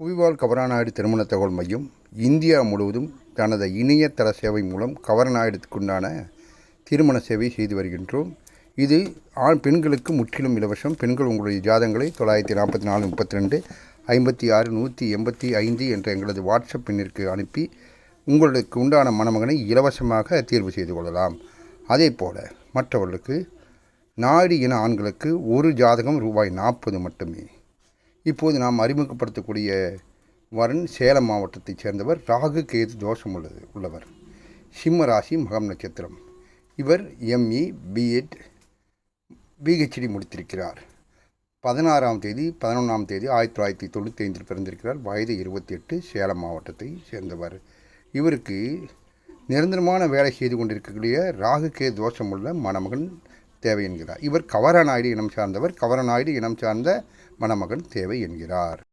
புவிவாழ் கவரநாயுடு திருமண தகவல் மையம் இந்தியா முழுவதும் தனது இணையதள சேவை மூலம் கவரநாயுடுக்குண்டான திருமண சேவை செய்து வருகின்றோம். இது ஆண் பெண்களுக்கு முற்றிலும் இலவசம். பெண்கள் உங்களுடைய ஜாதங்களை தொள்ளாயிரத்தி நாற்பத்தி நாலு முப்பத்தி ரெண்டு ஐம்பத்தி ஆறு நூற்றி எண்பத்தி ஐந்து என்ற எங்களது வாட்ஸ்அப் எண்ணிற்கு அனுப்பி உங்களுக்கு உண்டான மணமகனை இலவசமாக தேர்வு செய்து கொள்ளலாம். அதே போல் மற்றவர்களுக்கு நாடு இன ஆண்களுக்கு ஒரு ஜாதகம் ரூபாய் நாற்பது மட்டுமே. இப்போது நாம் அறிமுகப்படுத்தக்கூடிய வரன் சேலம் மாவட்டத்தைச் சேர்ந்தவர் ராகு கேது தோஷம் உள்ளது உள்ளவர். சிம்ம ராசி மகம் நட்சத்திரம். இவர் எம்இ பிஎட் பிஹெச்டி முடித்திருக்கிறார். பதினாறாம் தேதி பதினொன்றாம் தேதி ஆயிரத்தி தொள்ளாயிரத்தி தொண்ணூற்றி ஐந்தில் பிறந்திருக்கிறார். வயது இருபத்தி எட்டு சேலம் மாவட்டத்தை சேர்ந்தவர். இவருக்கு நிரந்தரமான வேலை செய்து கொண்டிருக்கக்கூடிய ராகு கே தோஷமுள்ள மணமகன் தேவை என்கிறார். இவர் கவரநாயுடு இனம் சார்ந்தவர். கவரநாயுடு இனம் சார்ந்த மணமகன் தேவை என்கிறார்.